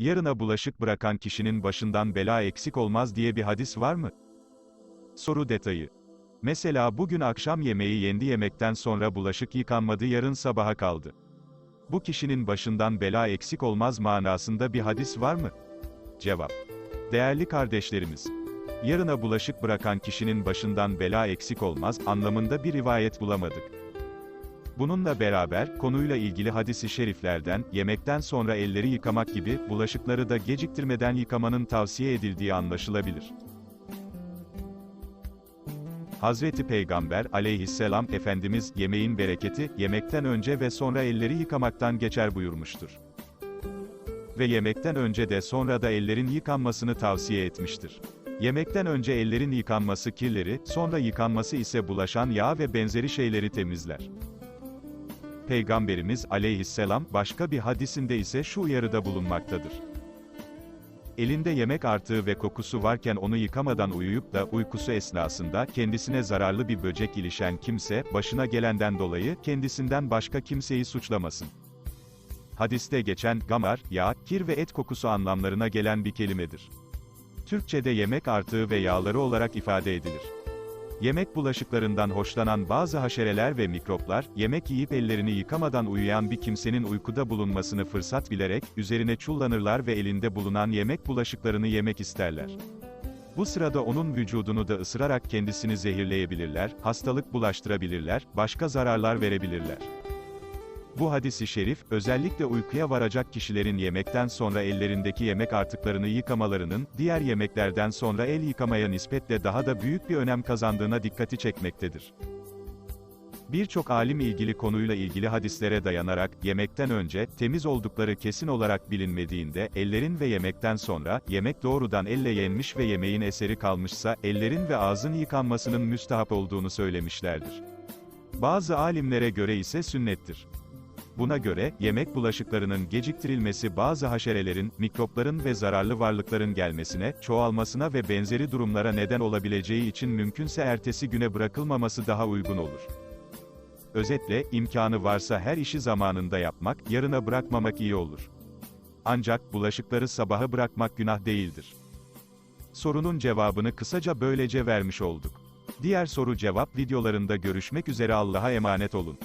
Yarına bulaşık bırakan kişinin başından bela eksik olmaz diye bir hadis var mı? Soru detayı. Mesela bugün akşam yemeği yendi yemekten sonra bulaşık yıkanmadı yarın sabaha kaldı. Bu kişinin başından bela eksik olmaz manasında bir hadis var mı? Cevap. Değerli kardeşlerimiz, yarına bulaşık bırakan kişinin başından bela eksik olmaz anlamında bir rivayet bulamadık. Bununla beraber, konuyla ilgili hadisi şeriflerden, yemekten sonra elleri yıkamak gibi, bulaşıkları da geciktirmeden yıkamanın tavsiye edildiği anlaşılabilir. Hazreti Peygamber aleyhisselam Efendimiz, yemeğin bereketi, yemekten önce ve sonra elleri yıkamaktan geçer buyurmuştur. Ve yemekten önce de sonra da ellerin yıkanmasını tavsiye etmiştir. Yemekten önce ellerin yıkanması kirleri, sonra yıkanması ise bulaşan yağ ve benzeri şeyleri temizler. Peygamberimiz aleyhisselam başka bir hadisinde ise şu uyarıda bulunmaktadır. Elinde yemek artığı ve kokusu varken onu yıkamadan uyuyup da uykusu esnasında kendisine zararlı bir böcek ilişen kimse başına gelenden dolayı kendisinden başka kimseyi suçlamasın. Hadiste geçen gamar, yağ, kir ve et kokusu anlamlarına gelen bir kelimedir. Türkçede yemek artığı ve yağları olarak ifade edilir. Yemek bulaşıklarından hoşlanan bazı haşereler ve mikroplar, yemek yiyip ellerini yıkamadan uyuyan bir kimsenin uykuda bulunmasını fırsat bilerek, üzerine çullanırlar ve elinde bulunan yemek bulaşıklarını yemek isterler. Bu sırada onun vücudunu da ısırarak kendisini zehirleyebilirler, hastalık bulaştırabilirler, başka zararlar verebilirler. Bu hadisi şerif, özellikle uykuya varacak kişilerin yemekten sonra ellerindeki yemek artıklarını yıkamalarının, diğer yemeklerden sonra el yıkamaya nispetle daha da büyük bir önem kazandığına dikkati çekmektedir. Birçok alim ilgili konuyla ilgili hadislere dayanarak, yemekten önce, temiz oldukları kesin olarak bilinmediğinde, ellerin ve yemekten sonra, yemek doğrudan elle yenmiş ve yemeğin eseri kalmışsa, ellerin ve ağzın yıkanmasının müstahap olduğunu söylemişlerdir. Bazı alimlere göre ise sünnettir. Buna göre, yemek bulaşıklarının geciktirilmesi bazı haşerelerin, mikropların ve zararlı varlıkların gelmesine, çoğalmasına ve benzeri durumlara neden olabileceği için mümkünse ertesi güne bırakılmaması daha uygun olur. Özetle, imkanı varsa her işi zamanında yapmak, yarına bırakmamak iyi olur. Ancak, bulaşıkları sabaha bırakmak günah değildir. Sorunun cevabını kısaca böylece vermiş olduk. Diğer soru cevap videolarında görüşmek üzere Allah'a emanet olun.